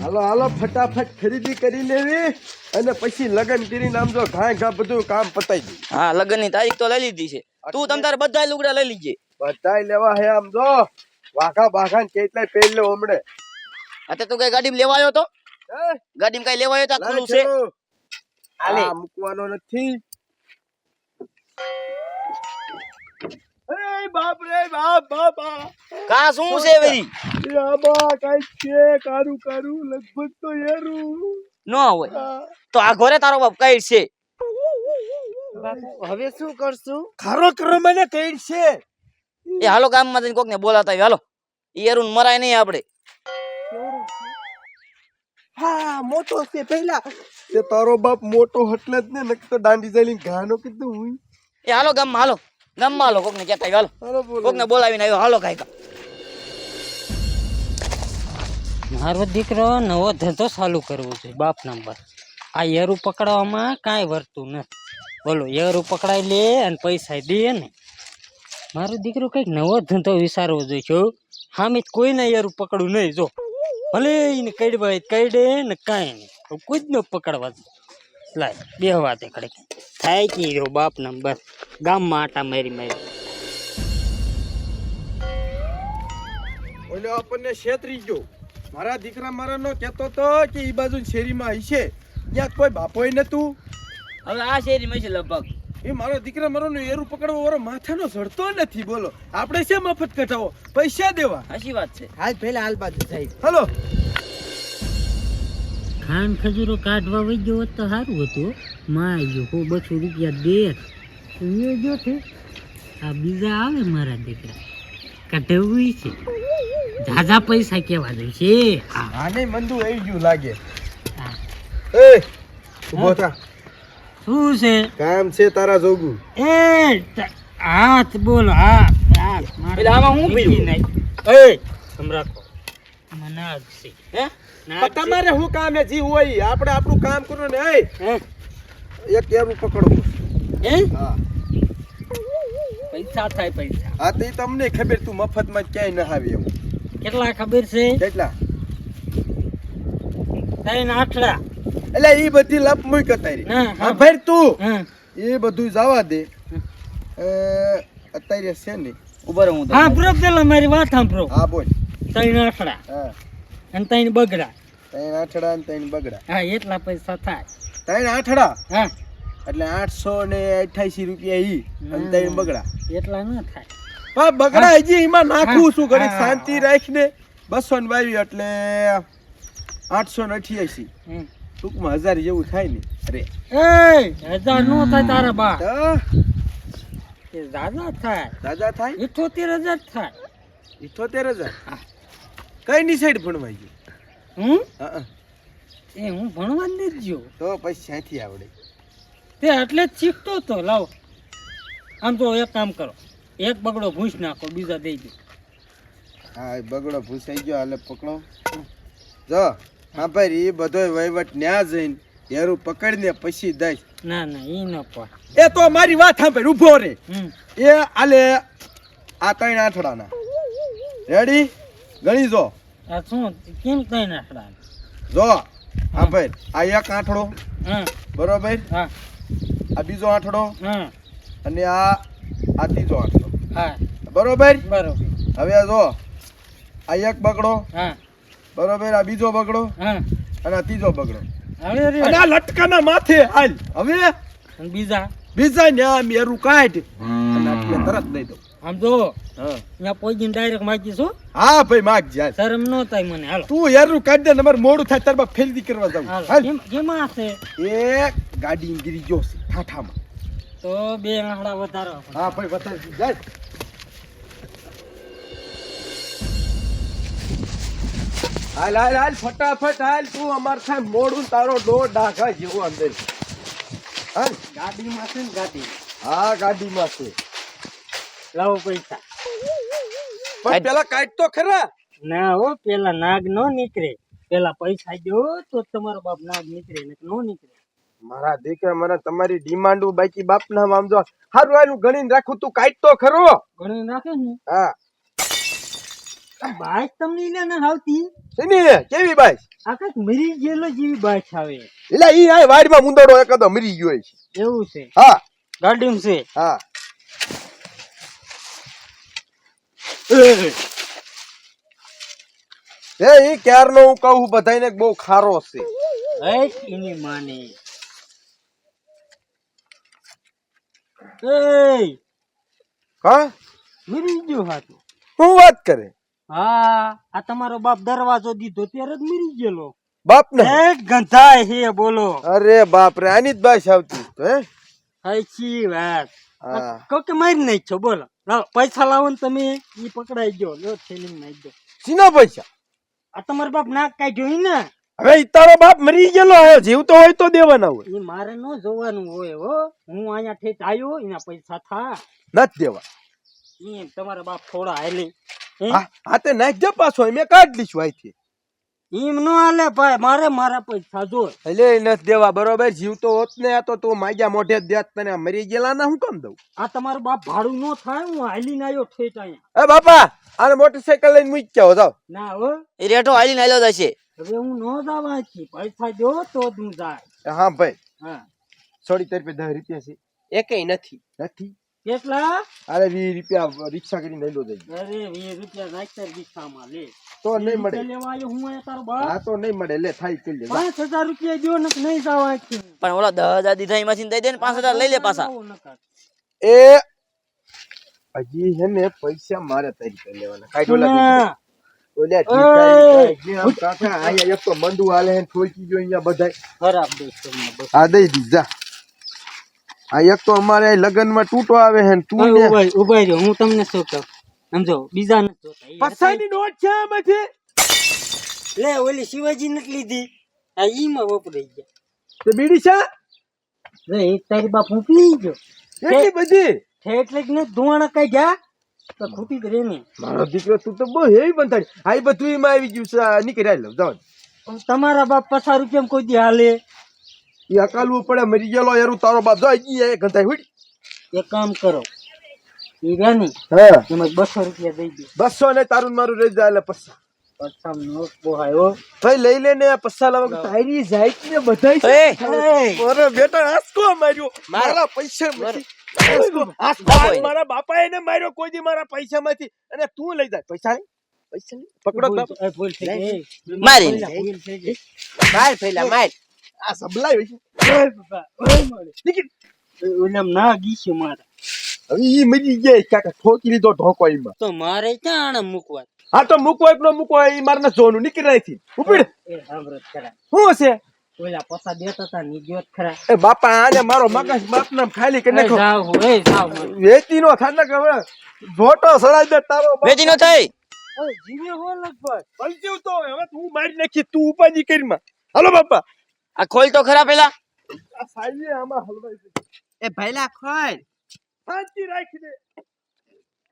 હાલો હાલો ફટાફટ ખરીદી કરી લેવી અને પછી લગ્ન કરી નામ જો ઘા ઘા બધું કામ પતાઈ દઈ હા લગ્નની તારીખ તો લઈ લીધી છે. તું તમ તારે બધા લુગડા લઈ લીજે. બધા લેવા હે આમ જો. વાઘા બાઘા ને કેટલા પહેર લે હમણે. અત્યારે તું કઈ ગાડીમાં લેવા આવ્યો તો? ગાડી કઈ લેવા આવ્યો તો? ખુલ્લું છે. આ મૂકવાનો નથી. બાપ રે બાપ બાપ કા શું છે વેરી? કારું કારું લગભગ તો યારું ન હોય. તો આ ઘરે તારો બાપ કઈ છે? હવે શું કરશું? ખારો કરો મને કઈ છે? એ હાલો ગામમાં જઈને કોક ને બોલાતા આવી હાલો એરું મરાય નહીં આપણે. હા મોટો છે પહેલા. તે તારો બાપ મોટો એટલે જ ને નકર તો દાંડી ચાલીને ઘાનો કીધું હું. એ હાલો ગામમાં હાલો. ગામમાં હાલો કોક ને કહેતા આવી હાલો. હાલો કોક ને બોલાવીને આવ્યો હાલો કાંઈક. મારો દીકરો નવો ધંધો ચાલુ કરવો છે બાપ નંબર. આ યરું પકડવામાં કાંઈ વર્તું નથી. બોલો યરું પકડાઈ લે અને પૈસા દે ને. મારો દીકરો કંઈક નવો ધંધો વિચારવો જોઈએ છો હામે કોઈને યરું પકડવું નહીં જો. ભલે એને કઈ તો ને કાંઈ નહીં. કોઈ જ ન પકડવા. લાય બે વાતે ખડે થાય કે રહ્યો બાપ નંબર ગામમાં આટા મારી મારી. ઓલો આપણને છેતરી ગયો. મારા દીકરા મારા નો કહેતો તો કે ઈ બાજુ શેરીમાં હશે ત્યાં કોઈ બાપોય નતું. હવે આ શેરી માં છે લગભગ. એ મારો દીકરા મારો નું એરું પકડવો વાળો માથાનો સડતો નથી બોલો. આપણે શે મફત કઢાવો? પૈસા દેવા. સાચી વાત છે. હાલ પેલા હાલ બાજુ સાહેબ હલો. ખાન ખજૂરો કાઢવા વઈ ગયો હોત તો સારું હતું. માં ગયો હો બસો રૂપિયા દે. એ જો છે. આ બીજા આવે મારા દીકરા. કઢાવવી છે. ઝાઝા પૈસા કેવા દે હા. આને મંદુ આવી ગયું લાગે. હા. એ ઊભો થા. શું છે? કામ છે તારા જોગું. એ હાથ બોલો હાથ હાથ મારે આમાં હું પીડ્યું? નહીં. એ સમ તમારે શું કામ હે? જી હોય? આપણે આપણું કામ કરો ને એ એક એરું પકડવું હે? પૈસા થાય પૈસા. હા તો તમને ખબર તું મફતમાં ક્યાંય ન આવી એવું. કેટલા ખબર છે? કેટલા? ત્રણ આઠડા એટલે ઈ બધી લપ મૂક તારી હા, ભાઈ તું. એ બધું જવા દે. અત્યારે છે ને ઊભો રહો હું હા પ્રો પેલા મારી વાત સાંભળો. હા બોલ. ત્રણ આઠડા હા. અને ત્રણ બગડા. ત્રણ આઠડા ને ત્રણ બગડા. હા એટલા પૈસા થાય. ત્રણ આઠડા? હા. એટલે આઠસો ને અઠ્યાસી રૂપિયા ઈ અને ત્રણ બગડા. એટલા ન થાય. પણ બગડા હજી એમાં નાખું શું કરી શાંતિ શાંતિ રાખીને. બસો ને બાવી એટલે આઠસો ને અઠ્યાસી. ટૂંકમાં હજાર જેવું થાય ને. અરે. એ હજાર નો થાય તારા બા દાદા થાય. દાદા થાય? ઇઠોતેર હજાર થાય. ઇઠોતેર હજાર? હા. કઈ સાઈડ ભણવાઈ ગયો? હું? હા એ હું ભણવા જ ગયો. તો પછી ક્યાંથી આવડે? તે એટલે જ શીખતો તો લાવો. આમ તો એક કામ કરો એક બગડો ભૂસ નાખો બીજા દઈ દો. હા એ બગડો ભૂસાઈ ગયો હાલે પકડો. જો હા ભાઈ એ બધો વહીવટ ન્યા જઈને હેરું પકડીને પછી દઈશ. ના ના એ ન પણ. એ તો મારી વાત સાંભળ ઊભો રે. એ આલે આ ત્રણ આઠડાના રેડી ગણી જો. આ શું? કેમ કઈ નાખડા? જો હા ભાઈ આ એક આઠડો. હા. બરોબર? હા. આ બીજો આઠડો. હા. અને આ આ ત્રીજો આઠડો. હા. બરોબર? બરોબર. હવે જો આ એક બગડો. હા. બરોબર? આ બીજો બગડો. હા. અને આ ત્રીજો બગડો. હવે અને આ લટકાના માથે હાલ. હવે? બીજા બીજા? ને આ મેરું કાઢ. અને તરત દઈ દઉં. આમ જો હા. પહોંચીને ડાયરેક્ટ માગીશું હા ભાઈ માગ જા શરમ નો થાય મને હાલો. તું યારું કાઢ દે ને અમારે મોડું થાય તાર ફેરદી કરવા જાવ હાલો. કેમ હશે? એ ગાડી ગીરી ગયો છે ઠાઠામાં. તો બે આંકડા વધારો. હા ભાઈ બતાવી જાય હાલ. હાલ હાલ ફટાફટ હાલ તું અમાર થાય મોડું તારો ડો ડાઘા જેવો અંદર. હાલ. ગાડીમાં છે ને ગાડી? હા ગાડીમાં છે. લાવો પૈસા. પણ પેલા કાઢ તો ખરા. ના હો પેલા નાગ નો નીકળે. પેલા પૈસા દો તો તમારો બાપ નાગ નીકળે ને નો નીકળે. મારા દીકરા મને તમારી ડિમાન્ડ બાકી બાપ ના આમ જો હારું આનું ગણીને રાખું તું કાઢ તો ખરો. ગણીને રાખે ને? હા. બાઈક તમને લે ના આવતી શેની કેવી બાઈ આ કંઈક મરી ગયેલો જેવી બાઈક આવે. એટલે ઈ આ વાડમાં મુંદડો એકદમ મરી ગયો છે. એવું છે. હા. ગાડીમ છે. હા. એ ઈ ક્યારનો હું કહું બધાને બહુ ખારો છે. હે એની માને. એ હા? મરી ગયો હાથું. શું વાત કરે? હા આ તમારો બાપ દરવાજો દીધો ત્યારે જ મરી ગયેલો. બાપ ને? એ ગંધાય હે બોલો. અરે બાપ રે આની જ ભાષા આવતી હે? સાચી વાત. હા. કહો કે મારી નાખજો બોલો. પૈસા લાવો ને તમે એ પકડાઈ ગયો. લો થેલી નાખી દો. સીના પૈસા? આ તમારો બાપ નાક કાઢ્યો જોઈ ને? હવે તારો બાપ મરી ગયેલો હે જીવતો હોય તો દેવાના હોય. એ મારે ન જોવાનું હોય હો. હું અહીંયા ઠેઠ આવ્યો એના પૈસા થા. નથી દેવા. એ તમારા બાપ થોડા હાલી. હે? તે તે નાખજે પાછો મેં કાઢ લીશું અહીંથી. ઈમ નો હાલે ભાઈ મારે મારા પૈસા જો એટલે ઈ નથી દેવા બરોબર? જીવતો હોત ને તો તું માગ્યા મોઢે દેત તને મરી ગયેલા ના હું કેમ દઉં? આ તમારો બાપ ભાડું નો થાય હું હાલીને આવ્યો ઠેઠ અહીંયા. એ બાપા આને મોટરસાયકલ લઈને મૂકી જાવ જાવ ના હો. એ રેઠો હાલીને આલ્યો જશે હવે હું નો જવા છી પૈસા દો તો જ હું જાય. હા ભાઈ. હા. છોડી તરફે દસ રૂપિયા છે. એકેય નથી. નથી? કેટલા? અરે વીસ રૂપિયા રિક્ષા કરીને લઈ લો જઈ અરે વીસ રૂપિયા નાખતા રિક્ષામાં લે. તો નહીં મળે. લેવા આવ્યો હું તારો બાપ? હા તો નહીં મળે. લે થાય કરી લે પાંચ હજાર રૂપિયા દો ને નહીં જવા પણ ઓલા દસ હજાર દીધા એમાંથી દઈ દે ને પાંચ હજાર લઈ લે પાછા. એ હજી હે ને પૈસા મારે તારી પાસે લેવાના. કાઈ ડોલા. ઓલે! કાકા અહીંયા એક તો મંદુ હાલે હે ઠોકી ગયો અહીંયા બધાય. ખરાબ દોસ્તોમાં બસ. આ દઈ દી જા. આ એક તો અમારે લગનમાં તૂટો આવે હે તું ઉભાઈ ને. રહ્યો હું તમને શું કહું? સમજો બીજા ન પસાની નોટ છે આમાંથી? લે ઓલી શિવાજી નથી લીધી. આ ઈમાં વપરાઈ ગયા. તો બીડી છે? લે એક તારી બાપ હું પી ગયો. એટલી બધી? ઠેઠ લઈને ધુવાણા કઈ ગયા? તો ખૂટી જ રે ને મારો દીકરો તું તો બહુ હેવી બંધાડી આ ઈ બધું એમાં આવી ગયું છે. નીકળી આઈ લઉં જાઓ તમારા બાપ પચાસ કેમ કોઈ દી હાલે. એ અકાલવું પડે મરી ગયેલો એરું તારો બાપ જાય ગઈ એ ગંધાઈ હુડી એક કામ કરો. ઈરાની હા. એમાં બસો રૂપિયા દઈ દો. બસો ને તારું મારું રહી જાય એટલે પૈસા ભાઈ લઈ લે ને પૈસા લાવો. તારી જાય ને બધાય એ! બેટા આસકો માર્યો. મારા. પૈસા મારા. બાપા એને માર્યો કોઈ દી મારા પૈસા માંથી. અને તું લઈ જાય પૈસા પકડો માર. આ સબલાય હોય છે. ઓય બાપા, ઓય મારે. નીકળ. ઓલામ ના ગીશું મારા. હવે ઈ મરી ગયા કાકા ઠોકી લીધો ઢોકો એમાં. તો મારે ક્યાં આણે મૂકવા? હા તો મૂકો એક નો મૂકો ઈ મારે ન જોવાનું નીકળી ઉપડ. એ સાંભળો ખરા. શું હશે? ઓલા પૈસા દેતા ની ગયો ખરા. એ બાપા આને મારો મગજ બાપ નામ ખાલી એ નાખો. જાવ એ જાવ વેચી નો થાને કે હવે. જોટો સડાઈ દે તારો. વેચી નો થઈ ઓય, જીવે હો લગભગ. પલટ્યું તો હવે તું મારી નાખી તું ઉપાજી કરીમાં હાલો બાપા. આ ખોલ તો ખરા પેલા. આ સાઈએ આમાં હલવાઈ ગઈ. એ ભાઈલા ખોલ. સાચી રાખી દે.